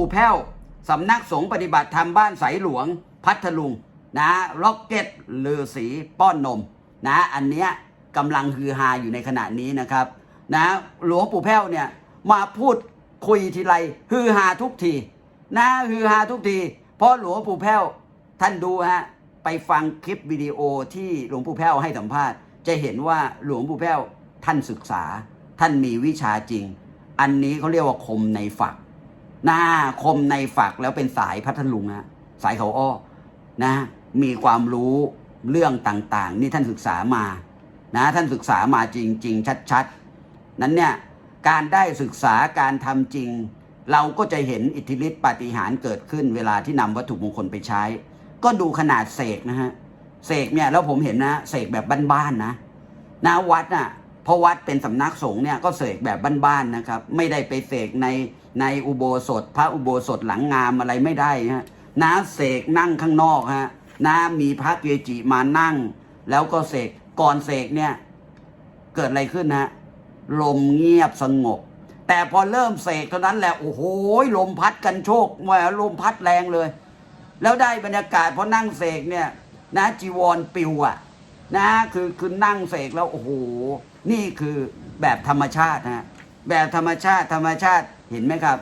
ปู่แพ้วสำนักสงฆ์ปฏิบัติธรรมบ้านสายหลวง พัทลุงนะล็อกเก็ตลือสีป้อนนมนะอันเนี้ยกำลังฮือฮาอยู่ในขณะนี้นะครับนะหลวงปู่แพ้วเนี่ยมาพูดคุยทีไรฮือฮาทุกทีนะฮือฮาทุกที เพราะหลวงปู่แพ้วท่านดูฮะไปฟังคลิปวิดีโอที่หลวงปู่แพ้วให้สัมภาษณ์ จะเห็นว่าหลวงปู่แพ้วท่านศึกษา ท่านมีวิชาจริง อันนี้เขาเรียกว่าคมในฝัก หน้าคมในฝักแล้วเป็นสายพัทลุงนะสายเขาอ้อนะมีความรู้เรื่องต่างๆ นี่ท่านศึกษามานะท่านศึกษามาจริง ๆ ชัดๆ นั้นเนี่ยการได้ศึกษาการทำจริง เราก็จะเห็นอิทธิฤทธิปาฏิหาริย์เกิดขึ้น เวลาที่นำวัตถุมงคลไปใช้ ก็ดูขนาดเสกนะฮะเสกเนี่ยแล้วผมเห็นนะเสกแบบบ้านๆนะนะวัดน่ะ ราะวัดเป็นสำนักสงฆ์เนี่ยก็เสกแบบบ้านๆนะครับ ไม่ได้ไปเสกในในอุโบสถ พระอุโบสถหลังงามอะไรไม่ได้ฮะนะเสกนั่งข้างนอกฮะนะมีพระเกจิมานั่ง แล้วก็เสกก่อนเสกเนี่ยเกิดอะไรขึ้นฮะลมเงียบสงบ แต่พอเริ่มเสกเท่านั้นแหละโอ้โหลมพัดกันโชกแหวลมพัดแรงเลย แล้วได้บรรยากาศพอนั่งเสกเนี่ยนะจีวรปิวอะนะคือคือนั่งเสกแล้วโอ้โห นี่คือแบบธรรมชาติฮะแบบธรรมชาติธรรมชาติเห็นไหมครับ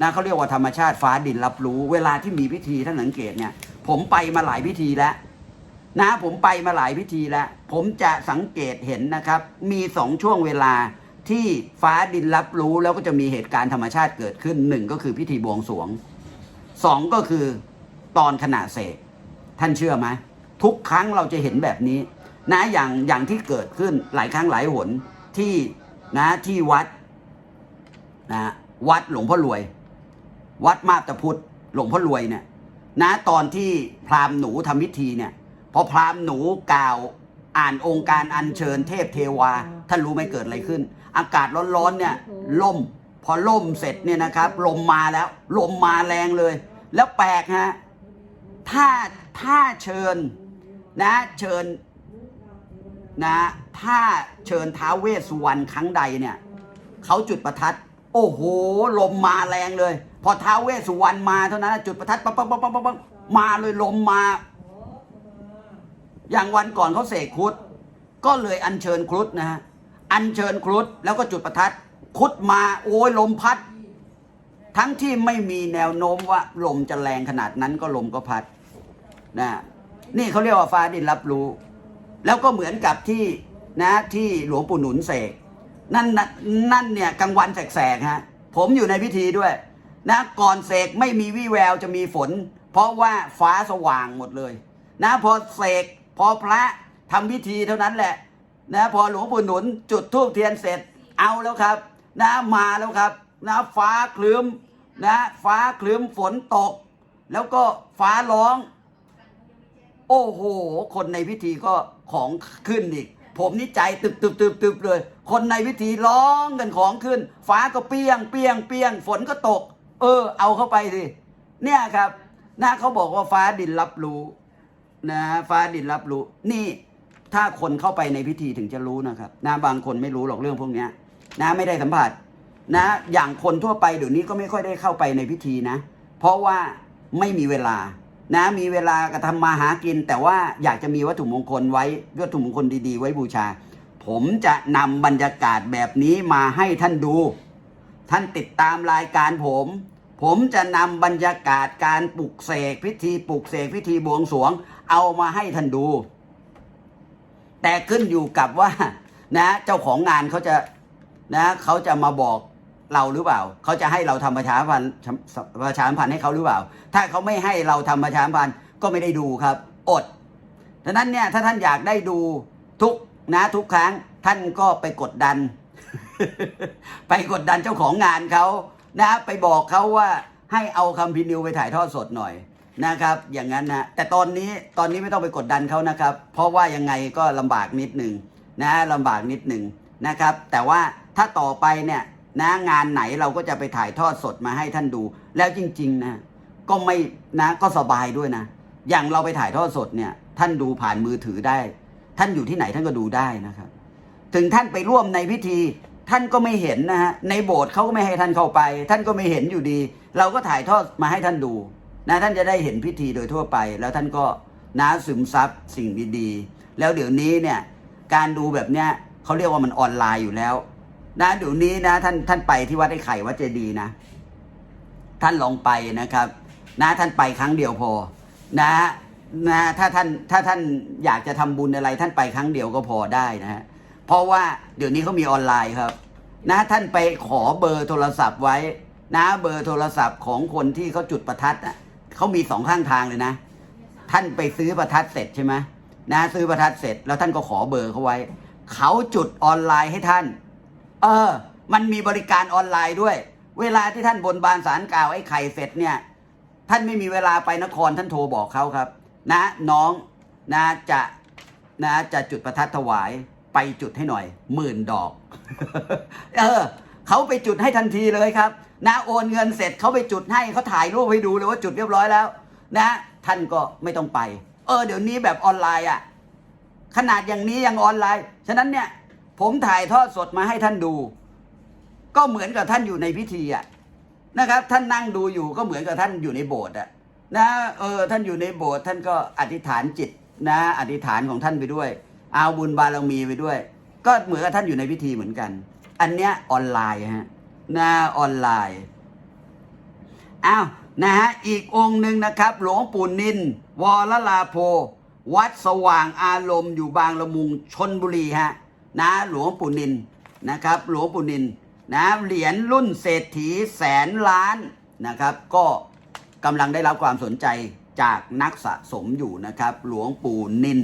นะเขาเรียกว่าธรรมชาติฟ้าดินรับรู้ เวลาที่มีพิธีท่านสังเกตเนี่ย ผมไปมาหลายพิธีแล้ว นะผมไปมาหลายพิธีแล้ว ผมจะสังเกตเห็นนะครับ มีสองช่วงเวลาที่ฟ้าดินรับรู้แล้วก็จะมีเหตุการณ์ธรรมชาติเกิดขึ้นหนึ่งก็คือพิธีบวงสรวงสองก็คือตอนขณะเสกท่านเชื่อไหมทุกครั้งเราจะเห็นแบบนี้ นะอย่างอย่างที่เกิดขึ้นหลายครั้งหลายหนที่นะที่วัดนะวัดหลวงพ่อรวย วัดมาบตาพุทธหลวงพ่อรวยเนี่ยนะตอนที่พราหมณ์หนูทำพิธีเนี่ยพอพราหมณ์หนูกล่าวอ่านองค์การอัญเชิญเทพเทวาท่านรู้ไหมเกิดอะไรขึ้น อากาศร้อนๆเนี่ยล่ม พอล่มเสร็จเนี่ยนะครับ ลมมาแล้ว ลมมาแรงเลย แล้วแปลกฮะถ้าถ้าเชิญนะเชิญ นะถ้าเชิญท้าเวสสุวรรณครั้งใดเนี่ยเขาจุดประทัด โอ้โห ลมมาแรงเลย พอท้าเวสสุวรรณมาเท่านั้นจุดประทัดปั๊บปั๊บปั๊บปั๊บปั๊บมาเลยลมมา อย่างวันก่อนเขาเสกครุฑก็เลยอัญเชิญครุฑนะฮะอัญเชิญครุฑแล้วก็จุดประทัดครุฑมาโอ้ยลมพัด ทั้งที่ไม่มีแนวโน้มว่าลมจะแรงขนาดนั้นก็ลมก็พัดนะนี่เขาเรียกว่าฟ้าดินรับรู้ แล้วก็เหมือนกับที่นะที่หลวงปู่หนุนเสกนั่นนั่นเนี่ยกลางวันแสกๆฮะผมอยู่ในพิธีด้วย นะก่อนเสกไม่มีวี่แววจะมีฝน เพราะว่าฟ้าสว่างหมดเลย นะพอเสกพอพระทำพิธีเท่านั้นแหละ นะพอหลวงปู่หนุนจุดธูปเทียนเสร็จเอาแล้วครับ นะมาแล้วครับ นะฟ้าคลืมนะฟ้าคลืมฝนตก แล้วก็ฟ้าร้อง โอ้โห คนในพิธีก็ ของขึ้นอีก ผมนี่ใจตึบตึบตึบตึบเลย คนในพิธีร้องกันของขึ้น ฟ้าก็เปียงเปียงเปียงฝนก็ตก เออ เอาเข้าไปสิเนี่ยครับนะเขาบอกว่าฟ้าดินรับรู้นะฟ้าดินรับรู้ นี่ถ้าคนเข้าไปในพิธีถึงจะรู้นะครับนะบางคนไม่รู้หรอกเรื่องพวกนี้นะไม่ได้สัมผัสนะอย่างคนทั่วไปเดี๋ยวนี้ก็ไม่ค่อยได้เข้าไปในพิธีนะ เพราะว่าไม่มีเวลา นะมีเวลากระทำมาหากิน แต่ว่าอยากจะมีวัตถุมงคลไว้วัตถุมงคลดี ๆ ไว้บูชา ผมจะนำบรรยากาศแบบนี้มาให้ท่านดู ท่านติดตามรายการผม ผมจะนำบรรยากาศการปลุกเสกพิธีปลุกเสกพิธีบวงสรวง เอามาให้ท่านดู แต่ขึ้นอยู่กับว่านะเจ้าของงานเขาจะนะเขาจะมาบอก เราหรือเปล่า เขาจะให้เราทำประชามพันธ์ประชามพันธ์ให้เขาหรือเปล่า ถ้าเขาไม่ให้เราทำประชามพันธ์ก็ไม่ได้ดูครับ อดดังนั้นเนี่ยถ้าท่านอยากได้ดูทุกนะทุกครั้งท่านก็ไปกดดัน ไปกดดันเจ้าของงานเขานะไปบอกเขาว่าให้เอาคำพินิวไปถ่ายทอดสดหน่อยนะครับ อย่างนั้นนะแต่ตอนนี้ตอนนี้ไม่ต้องไปกดดันเขานะครับ เพราะว่ายังไงก็ลำบากนิดหนึ่งนะลำบากนิดหนึ่งนะครับ แต่ว่าถ้าต่อไปเนี่ย นะงานไหนเราก็จะไปถ่ายทอดสดมาให้ท่านดู แล้วจริง ๆ นะ ก็ไม่นะก็สบายด้วยนะ อย่างเราไปถ่ายทอดสดเนี่ย ท่านดูผ่านมือถือได้ ท่านอยู่ที่ไหนท่านก็ดูได้นะครับ ถึงท่านไปร่วมในพิธี ท่านก็ไม่เห็นนะฮะในโบสถ์เขาก็ไม่ให้ท่านเข้าไป ท่านก็ไม่เห็นอยู่ดี เราก็ถ่ายทอดมาให้ท่านดูนะท่านจะได้เห็นพิธีโดยทั่วไป แล้วท่านก็นะซึมซับสิ่งดีๆ แล้วเดี๋ยวนี้เนี่ยการดูแบบเนี้ยเขาเรียกว่ามันออนไลน์อยู่แล้ว นะเดี๋ยวนี้นะท่านท่านไปที่วัดไอ้ไข่วัดเจดีนะ ท่านลองไปนะครับ นะท่านไปครั้งเดียวพอ นะนะถ้าท่านถ้าท่านอยากจะทำบุญอะไร ท่านไปครั้งเดียวก็พอได้นะฮะเพราะว่าเดี๋ยวนี้เขามีออนไลน์ครับ นะท่านไปขอเบอร์โทรศัพท์ไว้ นะเบอร์โทรศัพท์ของคนที่เขาจุดประทัดอะเขามีสองข้างทางเลยนะ ท่านไปซื้อประทัดเสร็จใช่ไหมนะซื้อประทัดเสร็จแล้วท่านก็ขอเบอร์เขาไว้เขาจุดออนไลน์ให้ท่าน เออ มันมีบริการออนไลน์ด้วย เวลาที่ท่านบนบานสารกล่าวไอ้ไข่เสร็จเนี่ย ท่านไม่มีเวลาไปนครท่านโทรบอกเขาครับ นะ น้องนะจะนะจะจุดประทัดถวายไปจุดให้หน่อยหมื่นดอก เออเขาไปจุดให้ทันทีเลยครับ นะโอนเงินเสร็จเขาไปจุดให้เขาถ่ายรูปให้ดูเลยว่าจุดเรียบร้อยแล้ว นะ ท่านก็ไม่ต้องไป เออ เดี๋ยวนี้แบบออนไลน์อะขนาดอย่างนี้ยังออนไลน์ ฉะนั้นเนี่ย ผมถ่ายทอดสดมาให้ท่านดู ก็เหมือนกับท่านอยู่ในพิธีอะนะครับ ท่านนั่งดูอยู่ก็เหมือนกับท่านอยู่ในโบสถ์อะนะเออท่านอยู่ในโบสถ์ท่านก็อธิษฐานจิตนะอธิษฐานของท่านไปด้วย เอาบุญบารมีไปด้วย ก็เหมือนกับท่านอยู่ในพิธีเหมือนกัน อันเนี้ยออนไลน์ฮะนะออนไลน์อ้าวนะฮะอีกองค์หนึ่งนะครับ หลวงปู่นิน วรลาโพ วัดสว่างอารมณ์อยู่บางละมุงชนบุรีฮะ นะหลวงปู่นินนะครับหลวงปู่นินนะเหรียญรุ่นเศรษฐีแสนล้านนะครับ ก็กำลังได้รับความสนใจจากนักสะสมอยู่นะครับ หลวงปู่นิน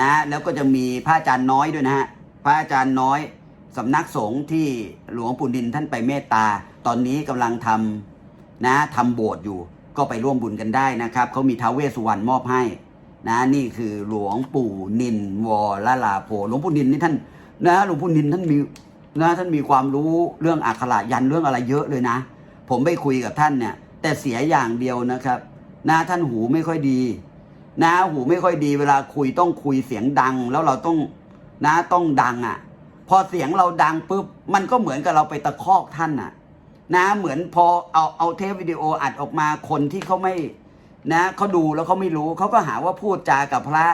นะแล้วก็จะมีพระอาจารย์น้อยด้วยนะฮะพระอาจารย์น้อยสำนักสงฆ์ที่หลวงปู่นินท่านไปเมตตา ตอนนี้กำลังทำนะทำโบสถ์อยู่ก็ไปร่วมบุญกันได้นะครับเขามีท้าวเวสสุวรรณมอบให้ นะนี่คือหลวงปู่นินวรลาโพหลวงปู่นินนี่ท่านนะหลวงปู่นินท่านมีนะท่านมีความรู้เรื่องอักขระยันเรื่องอะไรเยอะเลยนะ ผมไปคุยกับท่านเนี่ย แต่เสียอย่างเดียวนะครับนะท่านหูไม่ค่อยดี นะหูไม่ค่อยดีเวลาคุยต้องคุยเสียงดัง แล้วเราต้องนะต้องดังอะ่ะ พอเสียงเราดังปุ๊บมันก็เหมือนกับเราไปตะคอกท่านอะ นะเหมือนพอเอาเอาเทปวิดีโออัดออกมาคนที่เขาไม่ นะเขาดูแล้วเขาไม่รู้เขาก็หาว่าพูดจากับพระ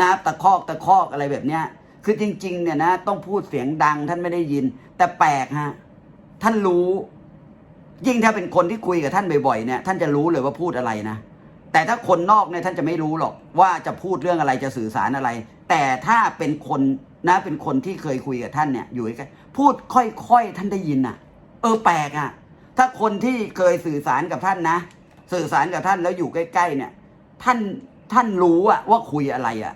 นะตะคอกตะคอกอะไรแบบเนี้ยคือจริงๆเนี่ยนะต้องพูดเสียงดังท่านไม่ได้ยิน แต่แปลกฮะท่านรู้ ยิ่งถ้าเป็นคนที่คุยกับท่านบ่อยๆเนี่ยท่านจะรู้เลยว่าพูดอะไรนะแต่ถ้าคนนอกเนี่ยท่านจะไม่รู้หรอกว่าจะพูดเรื่องอะไรจะสื่อสารอะไร แต่ถ้าเป็นคนนะเป็นคนที่เคยคุยกับท่านเนี่ยอยู่ใกล้พูดค่อยๆท่านได้ยินอะ เออแปลกอะ ถ้าคนที่เคยสื่อสารกับท่านนะ สื่อสารกับท่านแล้วอยู่ใกล้ๆเนี่ย ท่านท่านรู้อะว่าคุยอะไรอะ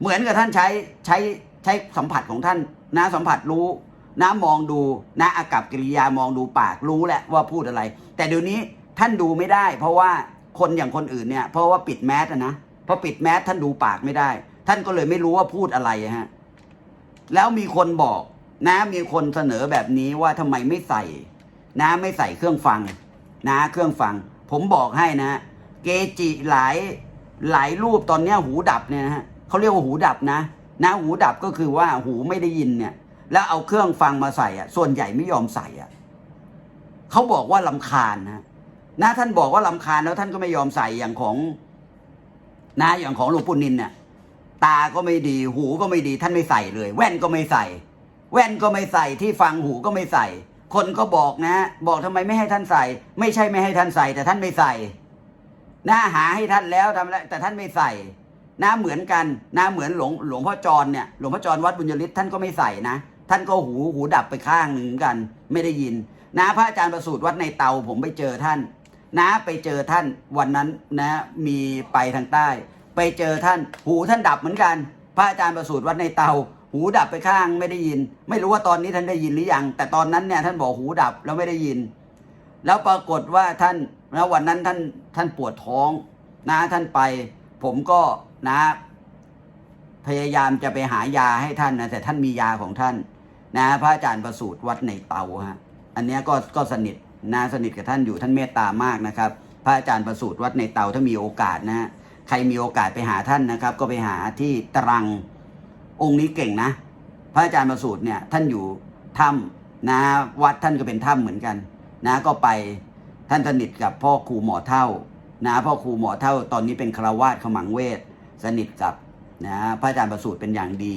เหมือนกับท่านใช้ใช้ใช้สัมผัสของท่านนะสัมผัสรู้นะมองดูนะอากับกิริยามองดูปากรู้แหละว่าพูดอะไร แต่เดี๋ยวนี้ท่านดูไม่ได้ เพราะว่าคนอย่างคนอื่นเนี่ย เพราะว่าปิดแมสอะนะพอปิดแมสท่านดูปากไม่ได้ ท่านก็เลยไม่รู้ว่าพูดอะไรฮะแล้วมีคนบอกนะมีคนเสนอแบบนี้ว่าทำไมไม่ใส่ นะไม่ใส่เครื่องฟัง นะเครื่องฟัง ผมบอกให้นะ เกจิหลายหลายรูปตอนเนี้ยหูดับเนี่ยนะฮะเขาเรียกว่าหูดับนะนะหูดับก็คือว่าหูไม่ได้ยินเนี่ย แล้วเอาเครื่องฟังมาใส่อะ ส่วนใหญ่ไม่ยอมใส่อะเขาบอกว่าลำคาญนะนะท่านบอกว่าลำคาญแล้วท่านก็ไม่ยอมใส่อย่างของ นะอย่างของหลวงปู่นินเนี่ยตาก็ไม่ดี หูก็ไม่ดี ท่านไม่ใส่เลย แว่นก็ไม่ใส่ แว่นก็ไม่ใส่ที่ฟังหูก็ไม่ใส่ คนก็บอกนะ บอกทำไมไม่ให้ท่านใส่ ไม่ใช่ไม่ให้ท่านใส่ แต่ท่านไม่ใส่นะหาให้ท่านแล้วทำแล้วแต่ท่านไม่ใส่นะเหมือนกันนะเหมือนหลวงหลวงพ่อจรเนี่ยหลวงพ่อจรวัดบุญยฤทธิ์ท่านก็ไม่ใส่นะ ท่านก็หูหูดับไปข้างหนึ่งกัน ไม่ได้ยิน นะพระอาจารย์ประสูติวัดในเตาผมไปเจอท่าน นะไปเจอท่านวันนั้นนะมีไปทางใต้ ไปเจอท่านหูท่านดับเหมือนกัน พระอาจารย์ประสูติวัดในเตา หูดับไปข้างไม่ได้ยิน ไม่รู้ว่าตอนนี้ท่านได้ยินหรือยังแต่ตอนนั้นเนี่ยท่านบอกหูดับแล้วไม่ได้ยิน แล้วปรากฏว่าท่านนะวันนั้นท่านท่านปวดท้องนะท่านไป ผมก็นะ พยายามจะไปหายาให้ท่านนะแต่ท่านมียาของท่าน นะพระอาจารย์ประสูติวัดในเตาฮะอันนี้ก็ก็สนิทนะสนิทกับท่านอยู่ท่านเมตตามากนะครับ พระอาจารย์ประสูติวัดในเตาถ้ามีโอกาสนะฮะใครมีโอกาสไปหาท่านนะครับ ก็ไปหาที่ตรัง องค์นี้เก่งนะ พระอาจารย์ประสูติเนี่ยท่านอยู่ถ้ำนะวัดท่านก็เป็นถ้ำเหมือนกัน นะก็ไปท่านสนิทกับพ่อครูหมอเท่า นะพ่อครูหมอเท่าตอนนี้เป็นคราวาสขมังเวทสนิทกับนะพระอาจารย์ประสูติเป็นอย่างดี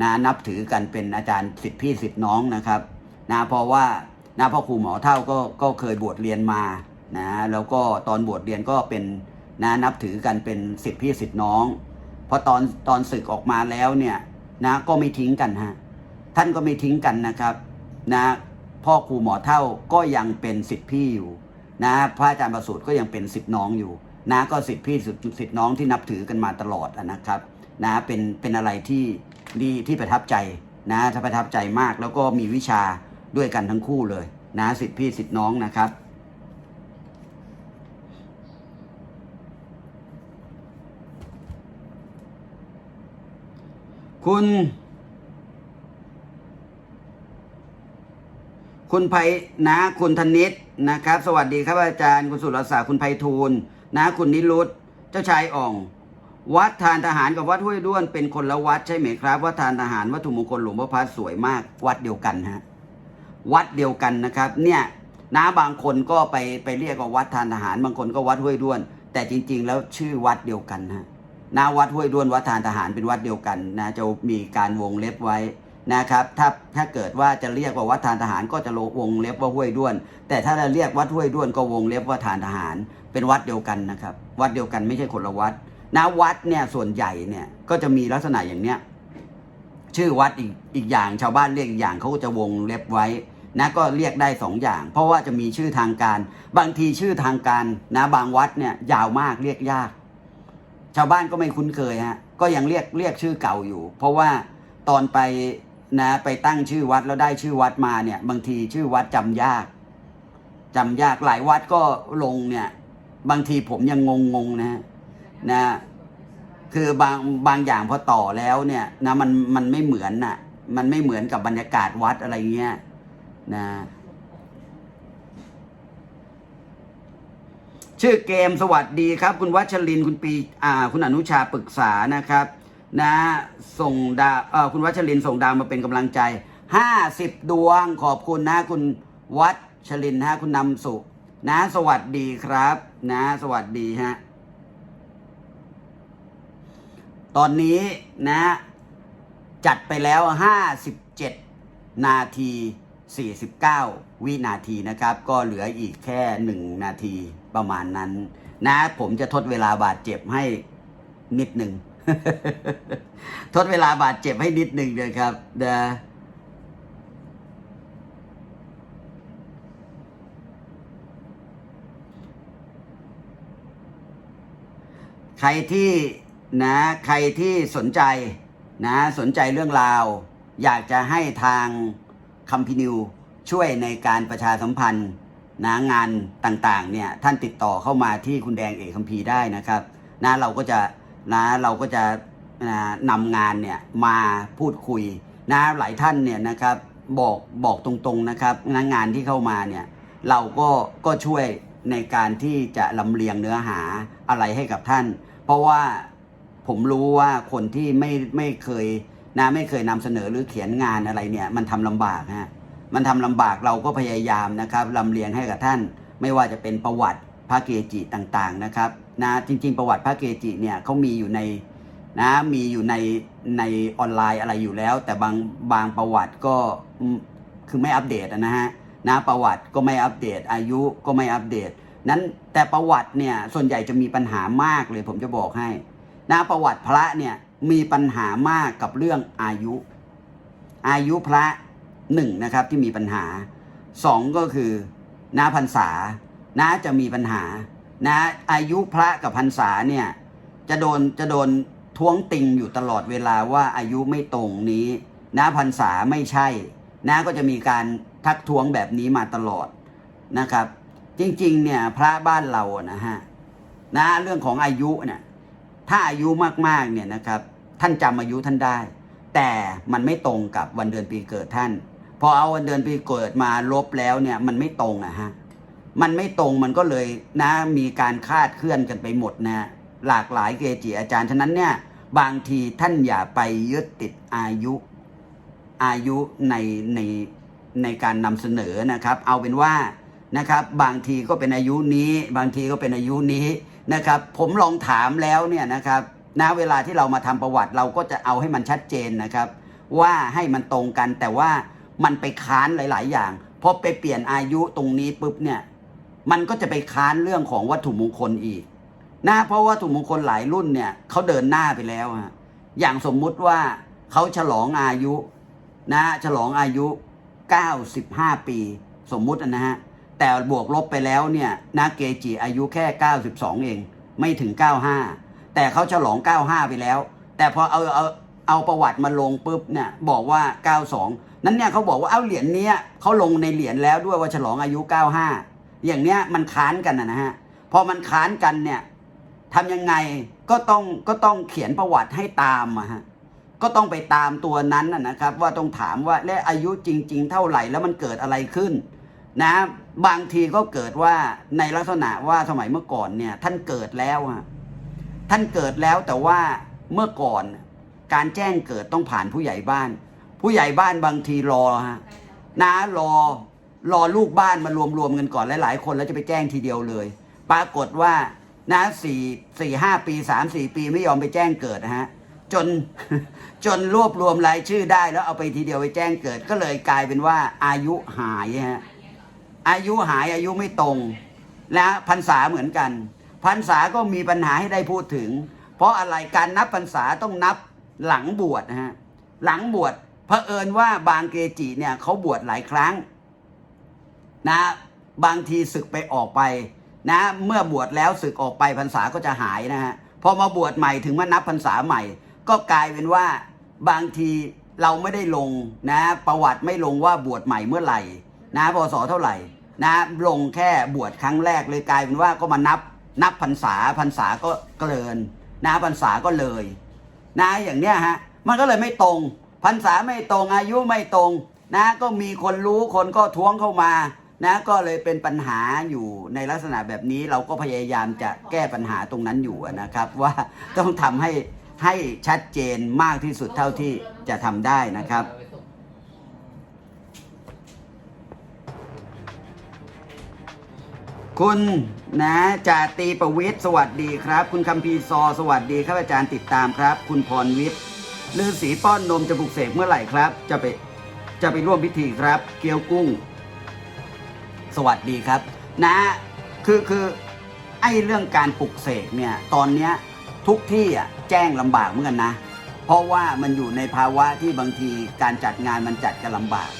นะนับถือกันเป็นอาจารย์สิทธิพี่สิทธิน้องนะครับนะเพราะว่านะพ่อครูหมอเท่าก็ก็เคยบวชเรียนมานะแล้วก็ตอนบวชเรียนก็เป็นนะนับถือกันเป็นสิทธิพี่สิทธิน้องพอตอนตอนศึกออกมาแล้วเนี่ย นะก็ไม่ทิ้งกันฮะท่านก็ไม่ทิ้งกันนะครับนะพ่อครูหมอเท่าก็ยังเป็นสิทธิพี่อยู่นะพระอาจารย์ประสูติก็ยังเป็นสิทธิน้องอยู่นะก็สิทธิพี่สิทธิน้องที่นับถือกันมาตลอดนะครับนะเป็นเป็นอะไรที่ดีที่ประทับใจนะถ้าประทับใจมากแล้วก็มีวิชาด้วยกันทั้งคู่เลยนะสิทธิพี่สิทธิน้องนะครับ คุณ คุณไพนะ คุณธนิตนะครับ สวัสดีครับอาจารย์ คุณสุรศักดิ์คุณไพฑูรย์นะ คุณนิรุตเจ้าชายอ่อง วัดทานทหารกับวัดห้วยด้วนเป็นคนละวัดใช่ไหมครับ วัดทานทหารวัตถุมงคลหลวงพ่อพัดสวยมาก วัดเดียวกันฮะ วัดเดียวกันนะครับ เนี่ยน้าบางคนก็ไปไปเรียกว่าวัดทานทหาร บางคนก็วัดห้วยด้วน แต่จริง ๆ แล้วชื่อวัดเดียวกันฮะ นาวัดห้วยด้วนวัดทานทหารเป็นวัดเดียวกันนะจะมีการวงเล็บไว้นะครับถ้าถ้าเกิดว่าจะเรียกว่าวัดทานทหารก็จะวงเล็บว่าห้วยด้วน แต่ถ้าเราเรียกวัดห้วยด้วนก็วงเล็บว่าทานทหาร เป็นวัดเดียวกันนะครับ วัดเดียวกันไม่ใช่คนละวัดนะวัดเนี่ยส่วนใหญ่เนี่ยก็จะมีลักษณะอย่างเนี้ยชื่อวัดอีกอีกอย่างชาวบ้านเรียกอีกอย่างเขาก็จะวงเล็บไว้นะก็เรียกได้สองอย่าง เพราะว่าจะมีชื่อทางการ บางทีชื่อทางการนะบางวัดเนี่ยยาวมากเรียกยาก ชาวบ้านก็ไม่คุ้นเคยฮะก็ยังเรียกเรียกชื่อเก่าอยู่ เพราะว่าตอนไปนะไปตั้งชื่อวัดแล้วได้ชื่อวัดมาเนี่ยบางทีชื่อวัดจำยากจำยากหลายวัดก็ลงเนี่ยบางทีผมยังงงงนะฮะนะคือบางบางอย่างพอต่อแล้วเนี่ยนะมันมันไม่เหมือนน่ะ มันไม่เหมือนกับบรรยากาศวัดอะไรเงี้ยนะ ชื่อเกมสวัสดีครับ คุณวัชรินคุณปีอ่าคุณอนุชาปรึกษานะครับ นะส่งดาวเอ่อคุณวัชรินส่งดาวมาเป็นกำลังใจห้าสิบดวงขอบคุณนะคุณวัชรินทร์ฮะคุณนำสุนะ สวัสดีครับ นะ สวัสดีฮะตอนนี้นะ จัดไปแล้ว57นาที 49 วินาทีนะครับ ก็เหลืออีกแค่ 1 นาทีประมาณนั้น นะ ผมจะทดเวลาบาดเจ็บให้นิดหนึ่ง ทดเวลาบาดเจ็บให้นิดหนึ่งเลยครับนะใครที่นะใครที่สนใจนะสนใจเรื่องราว อยากจะให้ทาง คัมพินิวช่วยในการประชาสัมพันธ์นะงานต่างๆเนี่ยท่านติดต่อเข้ามาที่คุณแดงเอกคัมพีได้นะครับนะเราก็จะนะเราก็จะนะนำงานเนี่ยมาพูดคุยนะหลายท่านเนี่ยนะครับบอกบอกตรงๆนะครับนะงานที่เข้ามาเนี่ยเราก็ก็ช่วยในการที่จะลำเลียงเนื้อหาอะไรให้กับท่าน เพราะว่าผมรู้ว่าคนที่ไม่ไม่เคย นะไม่เคยนำเสนอหรือเขียนงานอะไรเนี่ยมันทำลำบากฮะมันทำลำบากเราก็พยายามนะครับลำเลียงให้กับท่าน ไม่ว่าจะเป็นประวัติพระเกจิต่างๆนะครับนะจริง ๆ ประวัติพระเกจิเนี่ยเขามีอยู่ในนะมีอยู่ในในออนไลน์อะไรอยู่แล้ว แต่บางบางประวัติก็คือไม่อัปเดตนะฮะนะประวัติก็ไม่อัปเดต อายุก็ไม่อัปเดต นั้นแต่ประวัติเนี่ยส่วนใหญ่จะมีปัญหามากเลยผมจะบอกให้นะประวัติพระเนี่ย มีปัญหามากกับเรื่องอายุ อายุพระหนึ่งนะครับที่มีปัญหาสองก็คือนะพรรษานะจะมีปัญหานะอายุพระกับพรรษาเนี่ยจะโดนจะโดนท้วงติงอยู่ตลอดเวลาว่าอายุไม่ตรงนี้นะพรรษาไม่ใช่นะก็จะมีการทักท้วงแบบนี้มาตลอดนะครับ จริงๆเนี่ยพระบ้านเรานะฮะนะเรื่องของอายุเนี่ย ถ้าอายุมากๆเนี่ยนะครับท่านจำอายุท่านได้ แต่มันไม่ตรงกับวันเดือนปีเกิดท่าน พอเอาวันเดือนปีเกิดมาลบแล้วเนี่ยมันไม่ตรงอะฮะมันไม่ตรงมันก็เลยนะมีการคาดเคลื่อนกันไปหมดนะหลากหลายเกจิอาจารย์ฉะนั้นเนี่ยบางทีท่านอย่าไปยึดติดอายุอายุในในในการนำเสนอนะครับ เอาเป็นว่านะครับ บางทีก็เป็นอายุนี้ บางทีก็เป็นอายุนี้ นะครับผมลองถามแล้วเนี่ยนะครับณเวลาที่เรามาทำประวัติเราก็จะเอาให้มันชัดเจนนะครับ ว่าให้มันตรงกันแต่ว่ามันไปค้านหลาย ๆ อย่างพอไปเปลี่ยนอายุตรงนี้ปุ๊บเนี่ยมันก็จะไปค้านเรื่องของวัตถุมงคลอีกนะเพราะวัตถุมงคลหลายรุ่นเนี่ยเขาเดินหน้าไปแล้วฮะอย่างสมมุติว่าเขาฉลองอายุนะฉลองอายุ 95 ปี สมมุตินะฮะ แต่บวกลบไปแล้วเนี่ยนะเกจิอายุแค่ 92 เอง ไม่ถึง 95 แต่เขาฉลอง 95 ไปแล้ว แต่พอเอาเอาเอาประวัติมาลงปุ๊บเนี่ยบอกว่า 92 นั้นเนี่ยเขาบอกว่าเอาเหรียญเนี้ยเขาลงในเหรียญแล้วด้วยว่าฉลองอายุ 95 อย่างเนี้ยมันค้านกันนะฮะพอมันค้านกันเนี่ยทำยังไงก็ต้องก็ต้องเขียนประวัติให้ตามอะฮะก็ต้องไปตามตัวนั้นนะนะครับ ว่าต้องถามว่าและอายุจริง ๆ เท่าไหร่แล้วมันเกิดอะไรขึ้นนะ บางทีก็เกิดว่าในลักษณะว่าสมัยเมื่อก่อนเนี่ย ท่านเกิดแล้วฮะท่านเกิดแล้วแต่ว่าเมื่อก่อนการแจ้งเกิดต้องผ่านผู้ใหญ่บ้าน ผู้ใหญ่บ้านบางทีรอฮะนะรอรอลูกบ้านมารวมรวมกันก่อนหลาย ๆ คนแล้วจะไปแจ้งทีเดียวเลย ปรากฏว่านะสี่สี่ห้าปีสามสี่ปีไม่ยอมไปแจ้งเกิดนะฮะจนจนรวบรวมรายชื่อได้แล้วเอาไปทีเดียวไปแจ้งเกิด ก็เลยกลายเป็นว่าอายุหายฮะ อายุหายอายุไม่ตรงนะพรรษาเหมือนกันพรรษาก็มีปัญหาให้ได้พูดถึง เพราะอะไรการนับพรรษาต้องนับหลังบวชนะฮะหลังบวชเผอิญว่าบางเกจิเนี่ยเขาบวชหลายครั้งนะบางทีศึกไปออกไปนะเมื่อบวชแล้วศึกออกไปพรรษาก็จะหายนะฮะพอมาบวชใหม่ถึงมานับพรรษาใหม่ ก็กลายเป็นว่าบางทีเราไม่ได้ลงนะประวัติไม่ลงว่าบวชใหม่เมื่อไหร่ นะพศเท่าไหร่นะลงแค่บวชครั้งแรกเลยกลายเป็นว่าก็มานับนับพรรษาพรรษาก็เกินนะพรรษาก็เลยนะอย่างเนี้ยฮะมันก็เลยไม่ตรงพรรษาไม่ตรงอายุไม่ตรงนะก็มีคนรู้คนก็ท้วงเข้ามานะก็เลยเป็นปัญหาอยู่ในลักษณะแบบนี้เราก็พยายามจะแก้ปัญหาตรงนั้นอยู่นะครับ ว่าต้องทำให้ให้ชัดเจนมากที่สุดเท่าที่จะทำได้นะครับ คุณนะจาตีประวิทย์สวัสดีครับ คุณคัมพีซอ สวัสดีครับอาจารย์ติดตามครับ คุณพรวิทย์ฤาษีป้อนนมจะปลุกเสกเมื่อไหร่ครับ จะไปจะไปร่วมพิธีครับ เกี๊ยวกุ้ง สวัสดีครับ นะคือคือไอ้เรื่องการปลุกเสกเนี่ยตอนเนี้ยทุกที่อะแจ้งลำบากเหมือนกันนะ เพราะว่ามันอยู่ในภาวะที่บางทีการจัดงานมันจัดกันลำบาก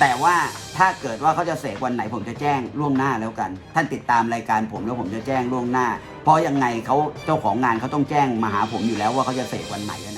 แต่ว่าถ้าเกิดว่าเขาจะเสกวันไหนผมจะแจ้งล่วงหน้าแล้วกัน ท่านติดตามรายการผมแล้วผมจะแจ้งล่วงหน้า เพราะยังไงเขาเจ้าของงานเขาต้องแจ้งมาหาผมอยู่แล้วว่าเขาจะเสกวันไหนกัน